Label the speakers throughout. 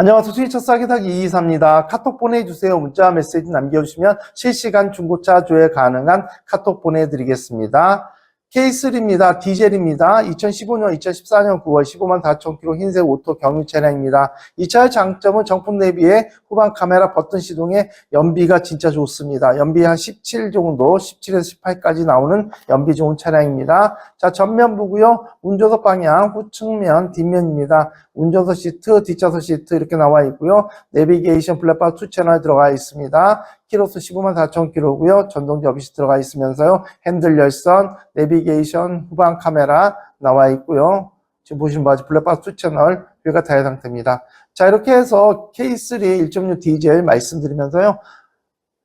Speaker 1: 안녕하세요. 수위차 싸게 사기 이이사입니다. 카톡 보내주세요. 문자 메시지 남겨주시면 실시간 중고차 조회 가능한 카톡 보내드리겠습니다. K3입니다. 디젤입니다. 2015년, 2014년 9월 15만 4천 킬로 흰색 오토 경유 차량입니다. 이 차의 장점은 정품 내비에 후방 카메라 버튼 시동에 연비가 진짜 좋습니다. 연비 한 17 정도, 17에서 18까지 나오는 연비 좋은 차량입니다. 자, 전면부고요. 운전석 방향, 후측면, 뒷면입니다. 운전석 시트, 뒷좌석 시트 이렇게 나와 있고요. 내비게이션 블랙박스 2 채널 들어가 있습니다. 키로수 15만 4천 킬로고요. 전동 접이식 들어가 있으면서요. 핸들 열선, 내비게이션, 후방 카메라 나와 있고요. 지금 보시는 바지 블랙박스 2 채널 뷰가 다의 상태입니다. 자, 이렇게 해서 K3 1.6 디젤 말씀드리면서요.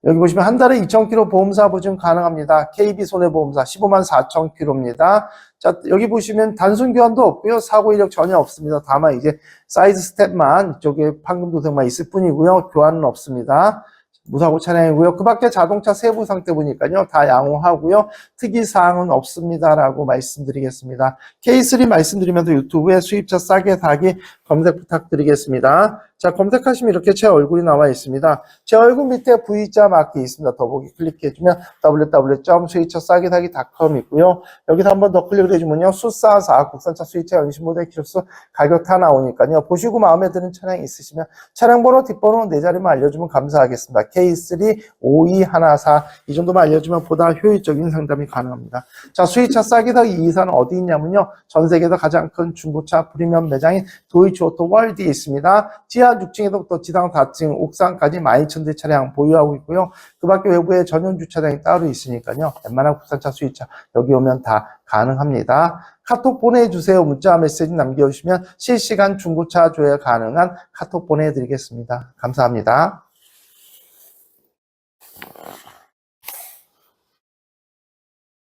Speaker 1: 여기 보시면 한 달에 2,000km 보험사 보증 가능합니다. KB 손해보험사 15만 4천 킬로입니다. 자, 여기 보시면 단순 교환도 없고요. 사고 이력 전혀 없습니다. 다만 이제 사이드 스텝만 이쪽에 판금 도색만 있을 뿐이고요. 교환은 없습니다. 무사고 차량이고요. 그 밖에 자동차 세부 상태 보니까요. 다 양호하고요. 특이사항은 없습니다라고 말씀드리겠습니다. K3 말씀드리면서 유튜브에 수입차 싸게 사기 검색 부탁드리겠습니다. 자, 검색하시면 이렇게 제 얼굴이 나와 있습니다. 제 얼굴 밑에 V자 마크 있습니다. 더보기 클릭해주면 www.수입차 싸게 사기.com 있고요. 여기서 한번 더 클릭을 해주면요. 수사사 국산차 수입차 연신 모델 키로수 가격 다 나오니까요. 보시고 마음에 드는 차량 있으시면 차량 번호, 뒷번호 네 자리만 알려주면 감사하겠습니다. K3 5214 이 정도만 알려주면 보다 효율적인 상담이 가능합니다. 자, 수입차 싸게 사기 이사는 어디 있냐면요. 전 세계에서 가장 큰 중고차 프리미엄 매장인 도이치 오토 월드에 있습니다. 지하 6층에서부터 지상 4층, 옥상까지 12,000대 차량 보유하고 있고요. 그 밖에 외부에 전용 주차장이 따로 있으니까요. 웬만한 국산차 수입차 여기 오면 다 가능합니다. 카톡 보내주세요. 문자 메시지 남겨주시면 실시간 중고차 조회 가능한 카톡 보내드리겠습니다. 감사합니다.